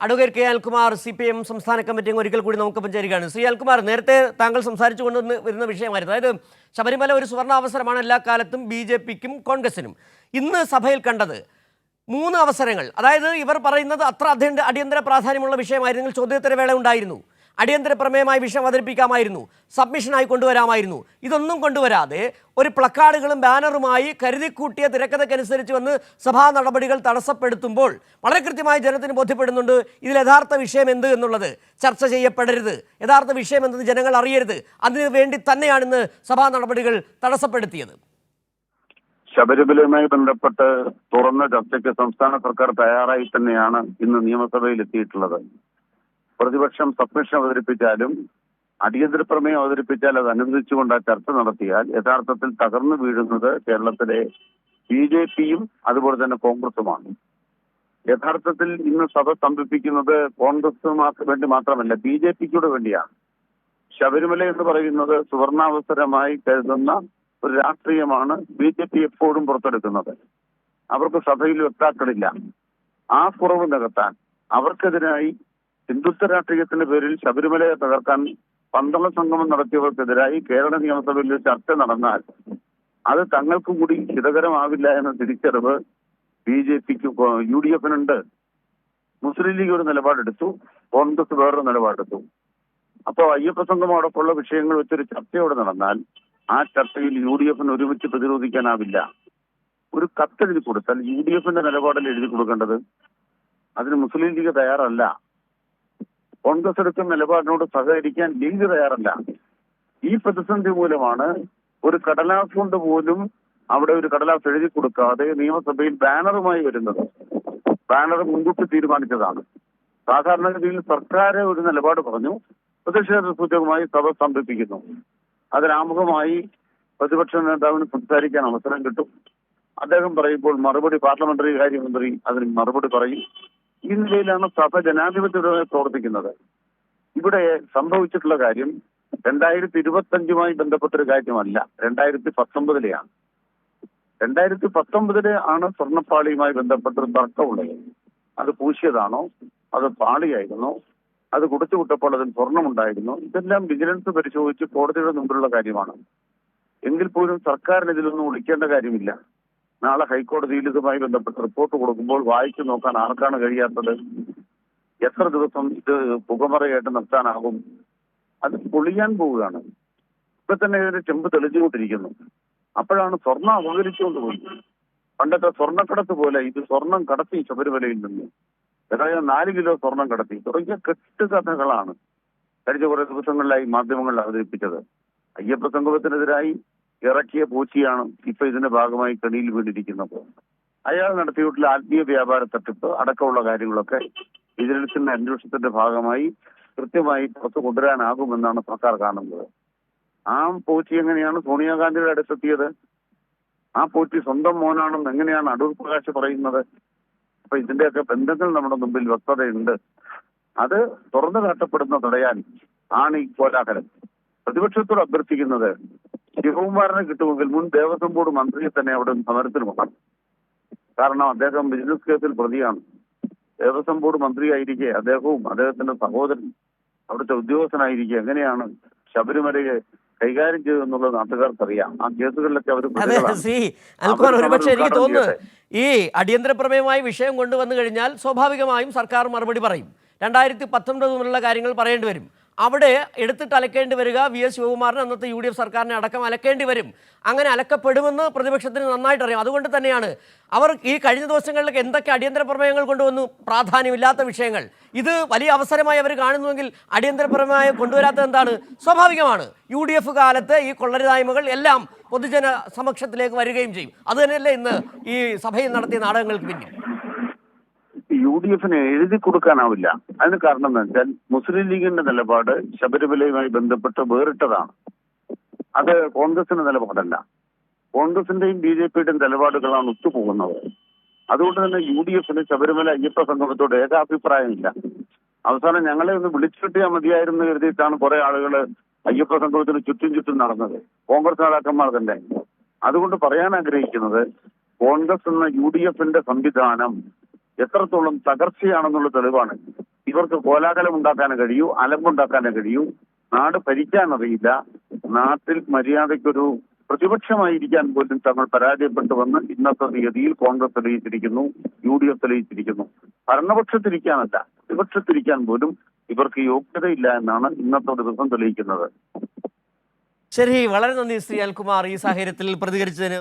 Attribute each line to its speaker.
Speaker 1: Advocate K Alkumar C P M സംസ്ഥാന committee ഒരിക്കൽ കൂടി നമുക്ക് പഞ്ചാരിക്കുകയാണ് ശ്രീ അൽകുമാർ നേരത്തെ താങ്കൾ സംസാരിച്ചു കൊണ്ടുവന്ന് വരുന്ന വിഷയമായിരുന്നു. അതായത് ശബരിമല ഒരു സുവർണ അവസരമാണ് എല്ലാ കാലത്തും ബി ജെ പിക്കും കോൺഗ്രസിനും. ഇന്ന് സഭയിൽ കണ്ടത് മൂന്ന് അവസരങ്ങൾ. അതായത് ഇവർ പറയുന്നത് അത്ര അടിയന്തര പ്രാധാന്യമുള്ള വിഷയമായിരുന്നെങ്കിൽ ചോദ്യോത്തരവേള ഉണ്ടായിരുന്നു. അടിയന്തര പ്രമേയമായി വിഷയം അവതരിപ്പിക്കാമായിരുന്നു. സബ്മിഷനായി കൊണ്ടുവരാമായിരുന്നു. ഇതൊന്നും കൊണ്ടുവരാതെ ഒരു പ്ലക്കാർഡുകളും ബാനറുമായി കരുതിക്കൂട്ടിയ തിരക്കഥയ്ക്കനുസരിച്ച് വന്ന് സഭാ നടപടികൾ തടസ്സപ്പെടുത്തുമ്പോൾ വളരെ കൃത്യമായി ജനത്തിന് ബോധ്യപ്പെടുന്നുണ്ട് ഇതിൽ യഥാർത്ഥ വിഷയം എന്ത് എന്നുള്ളത്. ചർച്ച ചെയ്യപ്പെടരുത്. യഥാർത്ഥ വിഷയം എന്തെന്ന് ജനങ്ങൾ അറിയരുത്. അതിനു വേണ്ടി തന്നെയാണ് ഇന്ന് സഭാ നടപടികൾ തടസ്സപ്പെടുത്തിയത്.
Speaker 2: ശബരിമലയുമായി ബന്ധപ്പെട്ട് തുറന്ന ചർച്ചയ്ക്ക് സംസ്ഥാന സർക്കാർ തയ്യാറായി തന്നെയാണ് ഇന്ന് നിയമസഭയിൽ എത്തിയിട്ടുള്ളത്. പ്രതിപക്ഷം സബ്മിഷൻ അവതരിപ്പിച്ചാലും അടിയന്തര പ്രമേയം അവതരിപ്പിച്ചാൽ അത് അനുവദിച്ചുകൊണ്ട് ആ ചർച്ച നടത്തിയാൽ യഥാർത്ഥത്തിൽ തകർന്നു വീഴുന്നത് കേരളത്തിലെ ബി ജെ പിയും അതുപോലെ തന്നെ കോൺഗ്രസുമാണ്. യഥാർത്ഥത്തിൽ ഇന്ന് സഭ സ്തംഭിപ്പിക്കുന്നത് കോൺഗ്രസ് വേണ്ടി മാത്രമല്ല ബി ജെ പിക്കൂടെ വേണ്ടിയാണ്. ശബരിമല എന്ന് പറയുന്നത് സുവർണാവസരമായി കരുതുന്ന ഒരു രാഷ്ട്രീയമാണ് ബി ജെ പി എപ്പോഴും പുറത്തെടുക്കുന്നത്. അവർക്ക് സഭയിൽ വ്യക്താക്കളില്ല ആ കുറവ് നികത്താൻ അവർക്കെതിരായി ഹിന്ദുത്വ രാഷ്ട്രീയത്തിന്റെ പേരിൽ ശബരിമലയെ തകർക്കാൻ പന്തള സംഗമം നടത്തിയവർക്കെതിരായി കേരള നിയമസഭയിൽ ചർച്ച നടന്നാൽ അത് തങ്ങൾക്ക് കൂടി ഹിതകരമാവില്ല എന്ന തിരിച്ചറിവ് ബി ജെ പിക്ക് യു ഡി എഫിനുണ്ട്. മുസ്ലിം ലീഗ് ഒരു നിലപാടെടുത്തു. കോൺഗ്രസ് വേറൊരു നിലപാടെടുത്തു. അപ്പോ അയ്യപ്പ സംഘമോടൊപ്പമുള്ള വിഷയങ്ങൾ വെച്ചൊരു ചർച്ചയോടെ നടന്നാൽ ആ ചർച്ചയിൽ യു ഡി എഫിന് ഒരുമിച്ച് പ്രതിരോധിക്കാനാവില്ല. ഒരു കത്തെഴുതി കൊടുത്താൽ യു ഡി എഫിന്റെ നിലപാടിൽ എഴുതി കൊടുക്കേണ്ടത്? അതിന് മുസ്ലിം ലീഗ് തയ്യാറല്ല. കോൺഗ്രസ് എടുക്കുന്ന നിലപാടിനോട് സഹകരിക്കാൻ ലീഗ് തയ്യാറല്ല. ഈ പ്രതിസന്ധി മൂലമാണ് ഒരു കടലാസ് കൊണ്ട് പോലും അവിടെ ഒരു കടലാസ് എഴുതി കൊടുക്കാതെ നിയമസഭയിൽ ബാനറുമായി വരുന്നത്. ബാനർ മുൻകൂട്ടി തീരുമാനിച്ചതാണ്. സാധാരണഗതിയിൽ സർക്കാർ ഒരു നിലപാട് പറഞ്ഞു പ്രതിഷേധ സൂചകമായി സഭ സ്തംഭിപ്പിക്കുന്നു അതിനാമുഖമായി പ്രതിപക്ഷ നേതാവിന് സംസാരിക്കാൻ അവസരം കിട്ടും. അദ്ദേഹം പറയുമ്പോൾ മറുപടി പാർലമെന്ററി കാര്യമന്ത്രി അതിന് മറുപടി പറയും. ഈ നിലയിലാണ് സഭ ജനാധിപത്യപരമായി പ്രവർത്തിക്കുന്നത്. ഇവിടെ സംഭവിച്ചിട്ടുള്ള കാര്യം രണ്ടായിരത്തി ഇരുപത്തഞ്ചുമായി ബന്ധപ്പെട്ടൊരു കാര്യമല്ല. രണ്ടായിരത്തി പത്തൊമ്പതിലെയാണ് രണ്ടായിരത്തി പത്തൊമ്പതിലെ ആണ് സ്വർണപ്പാളിയുമായി ബന്ധപ്പെട്ടൊരു തർക്കമുള്ളത്. അത് പൂശിയതാണോ? അത് പാളിയായിരുന്നോ? അത് കുടിച്ചു വിട്ടപ്പോൾ അതിൽ ഇതെല്ലാം വിജിലൻസ് പരിശോധിച്ച് കോടതിയുടെ മുമ്പിലുള്ള കാര്യമാണ്. എങ്കിൽ പോലും സർക്കാരിന് ഇതിലൊന്നും ഒളിക്കേണ്ട കാര്യമില്ല. നാളെ ഹൈക്കോടതിയിൽ ഇതുമായി ബന്ധപ്പെട്ട് റിപ്പോർട്ട് കൊടുക്കുമ്പോൾ വായിച്ചു നോക്കാൻ ആർക്കാണ് കഴിയാത്തത്? എത്ര ദിവസം ഇത് പുകമറയായിട്ട് നിർത്താനാകും? അത് പൊളിയാൻ പോവുകയാണ്. ഇപ്പൊ തന്നെ ഇതിന്റെ ചെമ്പ് തെളിഞ്ഞുകൊണ്ടിരിക്കുന്നു. അപ്പോഴാണ് സ്വർണം അപകരിച്ചുകൊണ്ട് പോയി പണ്ടത്തെ സ്വർണക്കടത്ത് പോലെ ഇത് സ്വർണം കടത്തി ശബരിമലയിൽ നിന്ന്. ഏതായാലും നാല് കിലോ സ്വർണം കടത്തി. തുടങ്ങിയ കെട്ടുകഥകളാണ് കഴിഞ്ഞ കുറെ ദിവസങ്ങളിലായി മാധ്യമങ്ങളിൽ അവതരിപ്പിച്ചത്. അയ്യപ്പ സംഗമത്തിനെതിരായി ഇറക്കിയ പൂച്ചയാണ് ഇപ്പൊ ഇതിന്റെ ഭാഗമായി കെണിയിൽ വീണിരിക്കുന്നത്. അയാൾ നടത്തിയിട്ടുള്ള ആത്മീയ വ്യാപാര തട്ടിപ്പ് അടക്കമുള്ള കാര്യങ്ങളൊക്കെ വിജിലൻസിന്റെ അന്വേഷണത്തിന്റെ ഭാഗമായി കൃത്യമായി പുറത്തു കൊണ്ടുവരാനാകുമെന്നാണ് സർക്കാർ കാണുന്നത്. ആ പൂച്ചി എങ്ങനെയാണ് സോണിയാഗാന്ധിയുടെ അടുത്തെത്തിയത്? ആ പൂച്ചി സ്വന്തം മോനാണെന്ന് എങ്ങനെയാണ് അടൂർ പ്രകാശ് പറയുന്നത്? അപ്പൊ ഇതിന്റെയൊക്കെ ബന്ധങ്ങൾ നമ്മുടെ മുമ്പിൽ വ്യക്തതയുണ്ട്. അത് തുറന്നു കാട്ടപ്പെടുന്ന തടയാൻ ആണ് ഈ കോലാഹലം. പ്രതിപക്ഷത്തോട് അഭ്യർത്ഥിക്കുന്നത് ശിവകുമാറിനെ കിട്ടുമെങ്കിൽ മുൻ ദേവസ്വം ബോർഡ് മന്ത്രിയെ തന്നെ അവിടെ സമരത്തിൽ വേണം കാരണം അദ്ദേഹം ബിസിനസ് കേസിൽ പ്രതിയാണ്. ദേവസ്വം ബോർഡ് മന്ത്രിയായിരിക്കെ അദ്ദേഹവും അദ്ദേഹത്തിന്റെ സഹോദരൻ അവിടുത്തെ ഉദ്യോഗസ്ഥനായിരിക്കെ എങ്ങനെയാണ് ശബരിമലയെ കൈകാര്യം ചെയ്തെന്നുള്ളത് നാട്ടുകാർക്കറിയാം. ആ കേസുകളിലൊക്കെ അവർ
Speaker 1: ഒരുപക്ഷെ എനിക്ക് തോന്നുന്നു ഈ അടിയന്തര പ്രമേയമായി വിഷയം കൊണ്ടുവന്നു കഴിഞ്ഞാൽ സ്വാഭാവികമായും സർക്കാർ മറുപടി പറയും. രണ്ടായിരത്തി പത്തൊൻപത് മുതലുള്ള കാര്യങ്ങൾ പറയേണ്ടി വരും. അവിടെ എടുത്തിട്ട് അലക്കേണ്ടി വരിക. വി എസ് ശിവകുമാറിന് അന്നത്തെ യു ഡി എഫ് സർക്കാരിനെ അടക്കം അലക്കേണ്ടി വരും. അങ്ങനെ അലക്കപ്പെടുമെന്ന് പ്രതിപക്ഷത്തിന് നന്നായിട്ട് അറിയാം. അതുകൊണ്ട് തന്നെയാണ് അവർ ഈ കഴിഞ്ഞ ദിവസങ്ങളിലൊക്കെ എന്തൊക്കെ അടിയന്തര പ്രമേയങ്ങൾ കൊണ്ടുവന്നു? പ്രാധാന്യമില്ലാത്ത വിഷയങ്ങൾ. ഇത് വലിയ അവസരമായി അവർ കാണുന്നുവെങ്കിൽ അടിയന്തര പ്രമേയം കൊണ്ടുവരാത്തത് എന്താണ്? സ്വാഭാവികമാണ്. യു ഡി എഫ് കാലത്ത് ഈ കൊള്ളരുതായ്മകൾ എല്ലാം പൊതുജന സമക്ഷത്തിലേക്ക് വരികയും ചെയ്യും. അതുതന്നെയല്ലേ ഇന്ന് ഈ സഭയിൽ നടത്തിയ നാടകങ്ങൾക്ക് പിന്നിൽ.
Speaker 2: യു ഡി എഫിന് എഴുതി കൊടുക്കാനാവില്ല. അതിന് കാരണം എന്ന് വെച്ചാൽ മുസ്ലിം ലീഗിന്റെ നിലപാട് ശബരിമലയുമായി ബന്ധപ്പെട്ട് വേറിട്ടതാണ്. അത് കോൺഗ്രസിന്റെ നിലപാടല്ല. കോൺഗ്രസിന്റെയും ബി ജെ പിയുടെയും നിലപാടുകളാണ് ഒത്തുപോകുന്നത്. അതുകൊണ്ട് തന്നെ യു ഡി എഫിന് ശബരിമല അയ്യപ്പ സംഗമത്തോട് ഏകാഭിപ്രായമില്ല. അവസാനം ഞങ്ങളെ ഒന്ന് വിളിച്ചു കിട്ടിയാൽ മതിയായിരുന്നു കരുതിയിട്ടാണ് കുറെ ആളുകൾ അയ്യപ്പ സംഗമത്തിന് ചുറ്റും ചുറ്റും നടന്നത്. കോൺഗ്രസ് നേതാക്കന്മാർ തന്നെ. അതുകൊണ്ട് പറയാൻ ആഗ്രഹിക്കുന്നത് കോൺഗ്രസ് എന്ന യു ഡി എഫിന്റെ സംവിധാനം എത്രത്തോളം തകർച്ചയാണെന്നുള്ള തെളിവാണ്. ഇവർക്ക് കോലാഹലം ഉണ്ടാക്കാനേ കഴിയൂ അലമ്പുണ്ടാക്കാനേ കഴിയൂ. നാട് ഭരിക്കാൻ അറിയില്ല നാട്ടിൽ മര്യാദയ്ക്കൊരു പ്രതിപക്ഷമായിരിക്കാൻ പോലും തങ്ങൾ പരാജയപ്പെട്ടു വന്ന് ഇന്നത്തെ തീയതിയിൽ കോൺഗ്രസ് തെളിയിച്ചിരിക്കുന്നു യു ഡി എഫ് തെളിയിച്ചിരിക്കുന്നു. ഭരണപക്ഷത്തിരിക്കാനല്ല പ്രതിപക്ഷത്തിരിക്കാൻ പോലും ഇവർക്ക് യോഗ്യതയില്ല എന്നാണ് ഇന്നത്തെ ദിവസം തെളിയിക്കുന്നത്.
Speaker 1: ശരി വളരെ നന്ദി ശ്രീ അൽകുമാർ. ഈ സാഹചര്യത്തിൽ പ്രതികരിച്ചതിന്